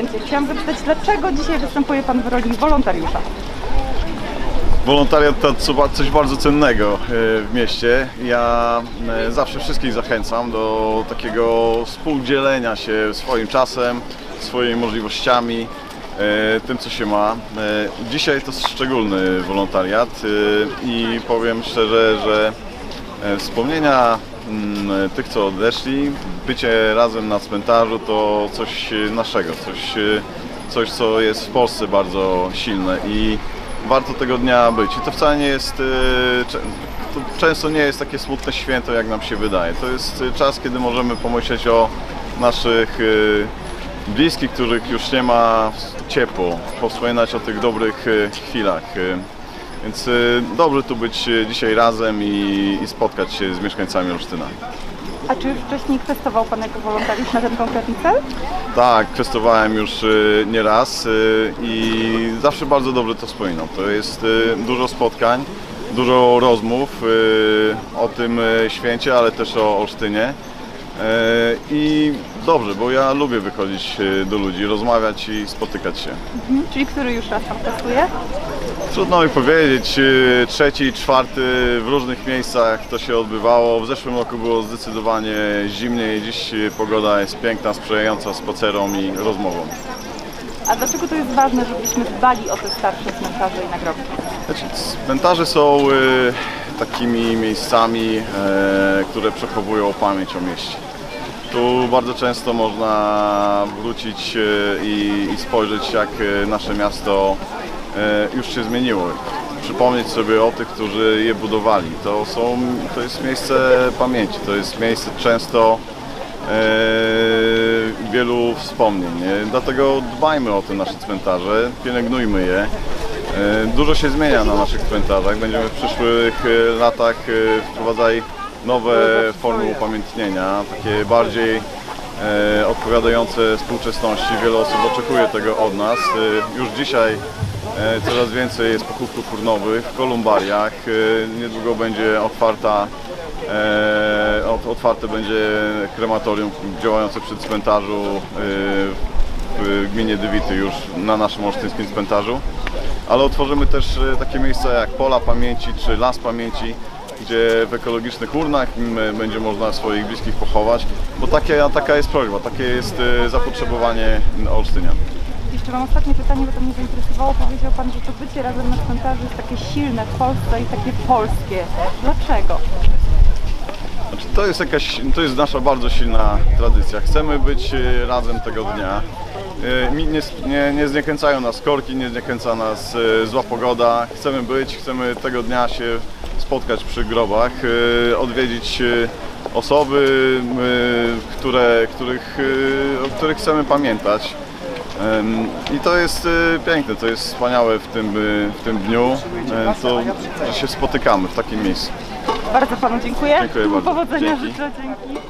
intencje. Chciałam zapytać, dlaczego dzisiaj występuje Pan w roli wolontariusza? Wolontariat to co- coś bardzo cennego e, w mieście. Ja e, zawsze wszystkich zachęcam do takiego współdzielenia się swoim czasem, swoimi możliwościami, e, tym co się ma. Dzisiaj to szczególny wolontariat i powiem szczerze, że wspomnienia tych co odeszli, bycie razem na cmentarzu to coś e, naszego, coś, e, coś co jest w Polsce bardzo silne i warto tego dnia być. I to wcale nie jest, e, to często nie jest takie smutne święto, jak nam się wydaje. To jest czas, kiedy możemy pomyśleć o naszych bliskich, których już nie ma ciepło, wspominać o tych dobrych chwilach. Więc e, dobrze tu być e, dzisiaj razem i, i spotkać się z mieszkańcami Olsztyna. A czy już wcześniej kwestował Pan jako wolontariusz na ten konkretny cel? Tak, kwestowałem już y, nieraz y, i zawsze bardzo dobrze to wspominam. To jest y, dużo spotkań, dużo rozmów y, o tym y, święcie, ale też o Olsztynie. Y, I dobrze, bo ja lubię wychodzić y, do ludzi, rozmawiać i spotykać się. Mhm. Czyli który już raz Pan kwestuje? Trudno mi powiedzieć, y, trzeci, czwarty w różnych miejscach to się odbywało. W zeszłym roku było zdecydowanie zimniej, dziś pogoda jest piękna, sprzyjająca spacerom i rozmowom. A dlaczego to jest ważne, żebyśmy dbali o te starsze cmentarze i nagrobki? Znaczy, cmentarze są takimi miejscami, e, które przechowują pamięć o mieście. Tu bardzo często można wrócić e, i, spojrzeć, jak e, nasze miasto już się zmieniło. Przypomnieć sobie o tych, którzy je budowali. To, są, to jest miejsce pamięci, to jest miejsce często e, wielu wspomnień. nie? Dlatego dbajmy o te nasze cmentarze, pielęgnujmy je. E, Dużo się zmienia na naszych cmentarzach. Będziemy w przyszłych e, latach e, wprowadzali nowe formy upamiętnienia, takie bardziej odpowiadające współczesności. Wiele osób oczekuje tego od nas. Już dzisiaj coraz więcej jest pochówków urnowych w kolumbariach. Niedługo będzie otwarta ot- otwarte będzie krematorium działające przy cmentarzu w gminie Dywity już na naszym olsztyńskim cmentarzu. Ale otworzymy też e, takie miejsca jak Pola Pamięci czy Las Pamięci, gdzie w ekologicznych urnach będzie można swoich bliskich pochować, bo takie, taka jest prośba, takie jest e, zapotrzebowanie Olsztynian. Jeszcze mam ostatnie pytanie, bo to mnie zainteresowało. Powiedział Pan, że to bycie razem na cmentarzu jest takie silne w Polsce i takie polskie. Dlaczego? Znaczy, to jest jakaś, to jest nasza bardzo silna tradycja. Chcemy być e, razem tego dnia. E, Nie, nie, nie zniechęcają nas korki, nie zniechęca nas e, zła pogoda. Chcemy być, chcemy tego dnia się spotkać przy grobach, e, odwiedzić osoby, które, których, o których chcemy pamiętać. I to jest piękne, to jest wspaniałe w tym, w tym dniu, to, że się spotykamy w takim miejscu. Bardzo Panu dziękuję. Dziękuję bardzo. Powodzenia Dzięki. życzę. Dzięki.